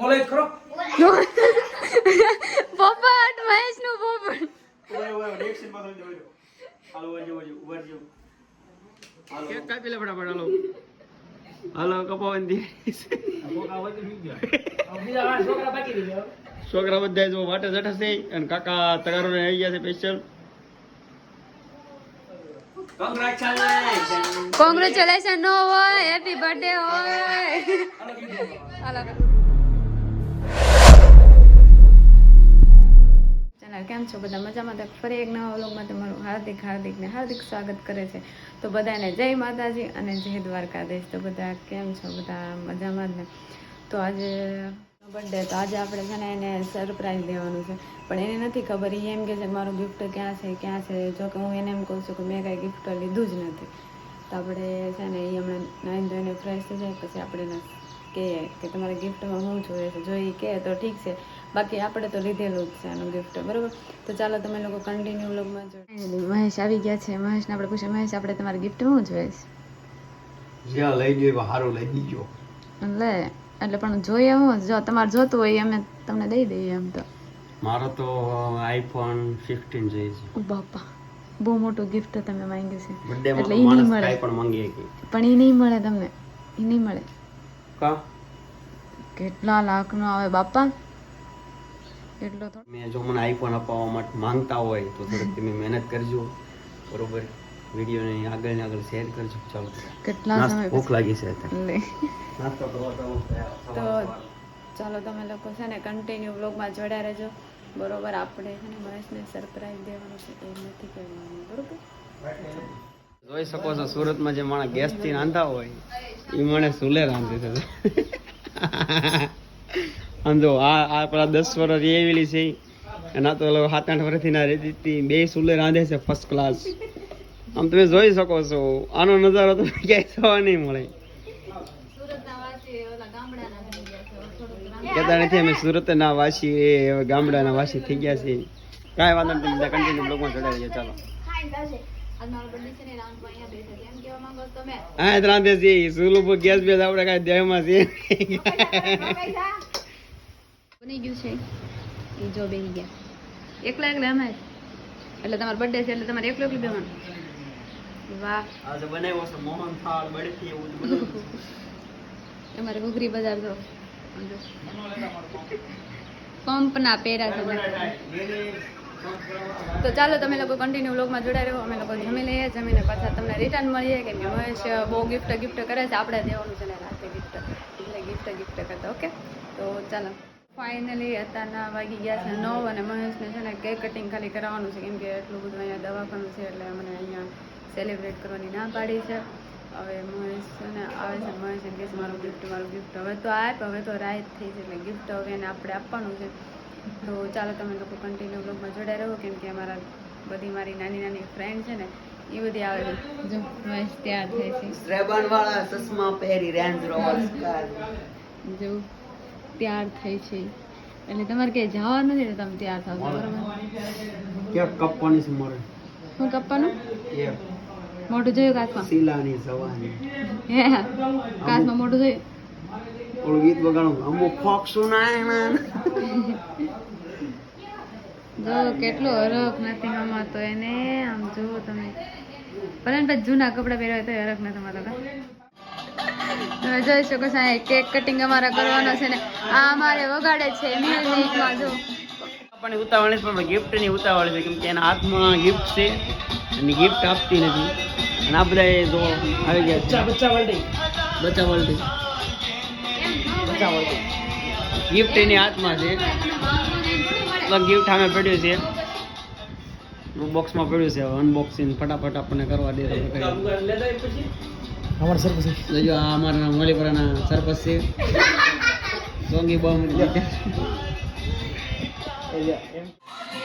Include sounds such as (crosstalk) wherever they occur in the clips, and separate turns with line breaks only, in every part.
બોલે ખરો. (laughs)
પોપટ મહેશનું પોપટ
કેક કાપી લે ફટાફટ હાલો. હાલો કપાવવાની (laughs)
બીજા આ છોકરા
બધા જો વાટે જઠે છે અને કાકા તગારો ને આવી ગયા છે સ્પેશિયલ
કોંગ્રેચ્યુલેશન નો હોય હેપી બર્થડે હોય. હાલો કેમ છો, બધા મજામાં તો ફરી એક નવા વ્લોગમાં તમારું હાર્દિક હાર્દિક ને હાર્દિક સ્વાગત કરે છે. તો બધાને જય માતાજી અને જય દ્વારકાધીશ. તો બધા કેમ છો? બધા મજામાં જ ને? તો આજે બર્થડે તો આજે આપણે છે ને એને સરપ્રાઈઝ દેવાનું છે. પણ એને નથી ખબર એ એમ કે છે મારું ગિફ્ટ ક્યાં છે ક્યાં છે? જો કે હું એને એમ કહું છું કે મેં કાંઈ ગિફ્ટ લીધું જ નથી. તો આપણે છે ને એ હમણાં નાઈન ધોઈને ફ્રેશ થઈ જાય, પછી આપણે કહીએ કે તમારે ગિફ્ટમાં શું જોઈએ છે? જો એ કહે તો ઠીક છે. બાકી આપણે તો લીધેલું જ છે આનું ગિફ્ટ બરાબર? તો ચાલો તમે લોકો કન્ટિન્યુ વ્લોગમાં જો. મહેશ આવી ગયા છે. મહેશને આપણે પૂછે મહેશ આપણે તમારે ગિફ્ટ શું જોઈએ છે
જ્યાં લઈ ગયો સારું લઈ દીજો
એટલે એટલે પણ જોઈએ હું જો. તમારે જોતું હોય અમે તમને દઈ દઈએ એમ તો.
મારો તો આઈફોન ફિફ્ટીન જોઈએ છે
બાપા બહુ મોટું ગિફ્ટ તમે માંગ્યું છે. એટલે એ નહીં મળે.
પણ માંગીએ કે
પણ એ નહીં મળે તમને. એ નહીં મળે.
કા?
કેટલા લાખનો આવે બાપા. એટલો
મેં જો મને આઈફોન અપાવવા માટે માંગતા હોય તો થોડીક તમે મહેનત કરજો. બરોબર? વિડીયોને આગળ ને આગળ શેર કરજો. ચાલો.
કેટલા સમય
ભૂખ લાગી છે નાસ્તો કરવા તો
ચાલો તમે લોકો છે ને કન્ટિન્યુ બ્લોગમાં જોડ્યા રહેજો. બરોબર? આપણે છે ને મહેશને સરપ્રાઈઝ દેવાનું છે એ નથી કહેવાનું. બરોબર?
જોઈ શકો છો સુરતમાં જે માણસ ગેસથી રાંધતા હોય એ મને સુલે રાંધે છે. આમ જો આ આ પેલા દસ વર્ષ એવેલી છે. એના તો સાત આઠ વર્ષથી ના રહેતી હતી. બે સુલે રાંધે છે ફર્સ્ટ ક્લાસ આમ તમે જોઈ શકો છો. આનો નજારો તો (laughs) ક્યાંય જોવા નહીં મળે. કહેતા નથી અમે સુરતના વાસી એ હવે ગામડાના વાસી થઈ ગયા છે કાંઈ વાંધો નહીં તમે કન્ટિન્યુ બ્લોગમાં રહેજો ચાલો. હા રાંધે છે. સુલું ગેસ બેસ આપણે કાંઈ દેહમાં છે (laughs) (laughs)
બની ગયું છે. એ જો બેસી ગયા. એકલા એકલા અમે એટલે તમારો બર્થડે છે એટલે તમારે એકલું એકલું બેવાનું વાહ.
આજે બનાવ્યો છે મોહન થાળ બળથી એવું બધું. (laughs)
તમારે ઘૂઘરી બજાર જો પંપના પેરા છે તો ચાલો તમે લોકો કન્ટિન્યુ વ્લોગમાં જોડાઈ રહો. અમે લોકો જમી લઈએ જમીને પાછા તમને રિટર્ન મળીએ કેમ કે મહેશ બહુ ગિફ્ટ ગિફ્ટ કરે છે. આપણે દેવાનું છે ને રાતે ગિફ્ટ એટલે ગિફ્ટ ગિફ્ટ કરતા ઓકે તો ચાલો. ફાઇનલી અત્યારના વાગી ગયા છે નવ અને મહેશને છે ને કેક કટિંગ ખાલી કરાવવાનું છે કેમ કે એટલું બધું અહીંયા દવાખાનું છે એટલે અમને અહીંયા સેલિબ્રેટ કરવાની ના પાડી છે. હવે મહેશ છે ને આવે છે મહેશ એમ કહે મારું ગિફ્ટ મારું ગિફ્ટ હવે તો આપ હવે તો રાહત થઈ છે એટલે ગિફ્ટ હવે એને આપણે આપવાનું છે. તો ચાલો તમે લોકો કન્ટિન્યુ બ્લોગમાં જોડાઈ રહો કેમ કે અમારા બધી મારી નાની નાની ફ્રેન્ડ છે ને એ બધી આવે છે. જો મહેશ તૈયાર થાય છે.
રેબન વાળા ચશ્મા પહેરી રેન્જ રોવર
જો તૈયાર થઈ છે. એટલે તમારે ક્યાંય જવાનું નથી તમે તૈયાર થાવ બરાબર?
ક્યાં કપવાની છે મારે?
શું કપવાનું
એ
મોઢું જોયું કાચમાં?
શીલાની સવાની
હે કાચમાં મોઢું જોયું?
ઓલું ગીત વગાડું. અમુક ફોક સુનાય
જો કેટલો હરખ નથી આમાં તો એને આમ જુઓ તમે. ભલે ને જૂના કપડાં પહેરવા તો હરખ નથી અમારો કા તમે છો આ કેક કટિંગ અમારે કરવાનો છે ને, આ અમારે વગાડે છે મ્યુઝિકમાં જો.
આપણને ઉતાવળ પણ ગિફ્ટની ઉતાવળ છે, કેમ કે એના હાથમાં ગિફ્ટ છે અને ગિફ્ટ આપતી નથી. અને આ બધા જો આવી ગયા
બચ્ચા
બચ્ચા વલ્ટી બચ્ચા વલ્ટી ગિફ્ટ એની હાથમાં છે. ગિફ્ટ સામે પડ્યું છે. બોક્સમાં પડ્યું છે અનબોક્સિંગ ફટાફટ આપણને કરવા દે.
અમારે સર પછી
જોજો આ અમારા મોલીપરાના સરપંચ છે. સોંગી બોમ્બ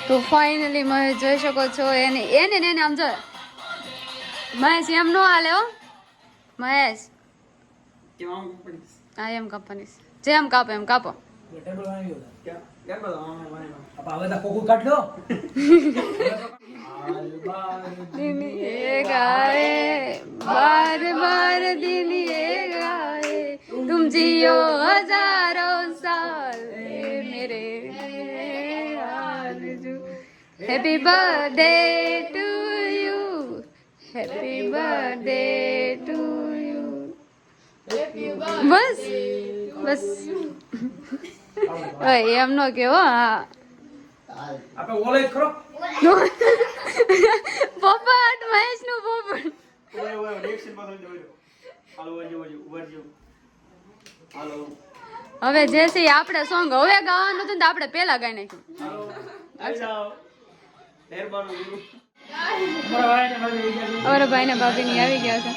તો ફાઇનલી મહેશ જોઈ શકો છો એને એને ને એને આમ જો. મહેશ એમ નો હાલે હો. મહેશ. હા એમ કાપવાની. છે. જેમ કાપો એમ કાપો.
ટેબલ આવી ગયો આપા હવે તો કોકુ કાઢ લો. (laughs)
રહ્યો હજારો સાલ? મેરે happy birthday to you happy birthday to બસ બસ. ભાઈ એમ નો કેવો હા.
આપણે ઓલે ખરો?
મહેશનું પોપટ. છે જેસી આપણે સોંગ હવે ગાવાનું હતું ને તો આપણે પેલા ગાઈ નાખ્યું.
અમારા
ભાઈ ને ભાભી ની આવી ગયા છે.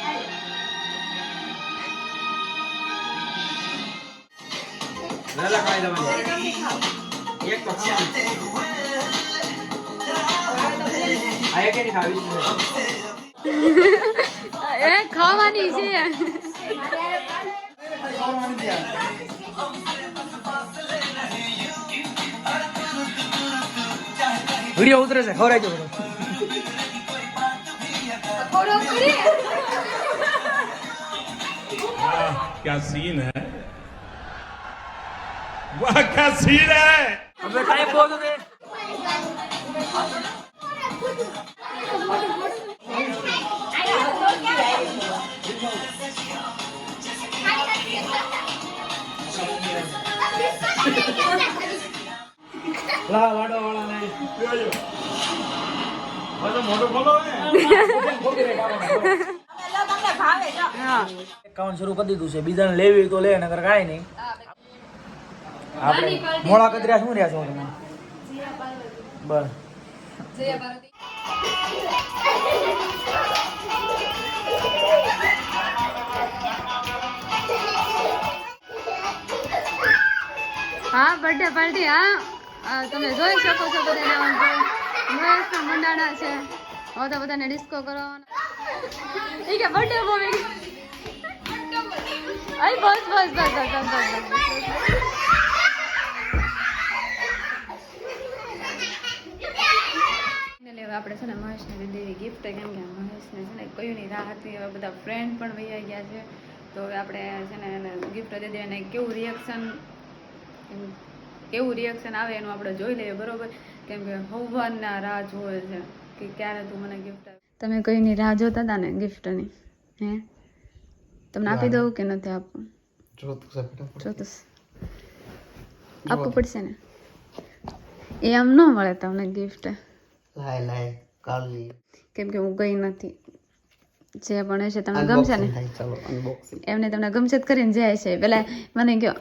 (laughs) ખાવાની છે.
વિડીયો ઉતરે છે ખવડાવજો બધો
क्या सीन है वाह क्या सीन है
હવે કાંઈ પહોંચો તે લા વાડો વાળાને
મોટો બોલો
હા.
એકાઉન્ટ શરૂ કરી દીધું છે. બીજાને લેવી તો લે નકર કાંઈ નહીં. આપણે મોળા કતર્યા શું રહ્યા છો તમે બસ.
હા બર્થડે પાર્ટી હા. તમે જોઈ શકો છો બધા મહેશના મંડાણા છે. હવે તો બધાને ડિસ્કો કરવાનો. ઈ કે બર્થડે મૂવી આઈ બસ બસ બસ બસ બસ બસ આપણે છે ને મહેશને દીધેલી ગિફ્ટ કેમ કે મહેશને છે ને કયુંની રાહ હતી હવે બધા ફ્રેન્ડ પણ વૈયા ગયા છે. તો હવે આપણે છે ને એને ગિફ્ટ દીધી અને કેવું રિએક્શન કેવું રિએક્શન આવે એનું આપણે જોઈ લઈએ બરોબર? કેમ કે હવનના રાહ જોવે છે કે ક્યારે તું મને ગિફ્ટ તમે કોઈની રાહ જોતા હતા ને ગિફ્ટની હે? તમને આપી દઉં કે નથી આપવું? જોતું આપવું પડશે ને? એ આમ ન મળે તમને ગિફ્ટ
લાય લાય કાલી
કેમ કે હું ગઈ નથી. જે પણ હશે તમને ગમશે ને? એમને તમને ગમશે જ કરીને જાય છે પેલા મને કયો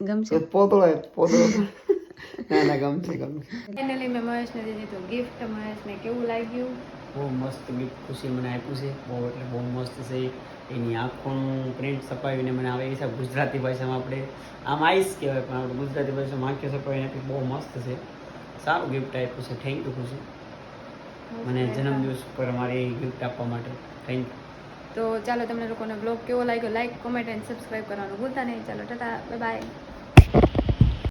ગમશે?
પોતળો પોતળો. (laughs) ના ના ગમશે ગમશે.
ફાઇનલી મેં મહેશને દીધી તો ગિફ્ટ મહેશને કેવું લાગ્યું?
બહુ મસ્ત ગિફ્ટ ખુશી મને આપ્યું છે. બહુ એટલે બહુ મસ્ત છે. એની આંખોનું પ્રિન્ટ છપાવીને મને આવે એ ગુજરાતી ભાષામાં આપણે આમ આઈસ કહેવાય પણ આપણે ગુજરાતી ભાષામાં આંખે છપાવીને આપી બહુ મસ્ત છે. સારું ગિફ્ટ આપ્યું છે. થેન્ક યુ ખુશી. મને જન્મદિવસ પર મારી ગિફ્ટ આપવા માટે. થેન્ક યુ
તો ચાલો તમને લોકોને બ્લોગ કેવો લાગ્યો? લાઈક કોમેન્ટ એન્ડ સબસ્ક્રાઈબ કરવાનું ભૂલતા નહીં. ચાલો, ટાટા. બાય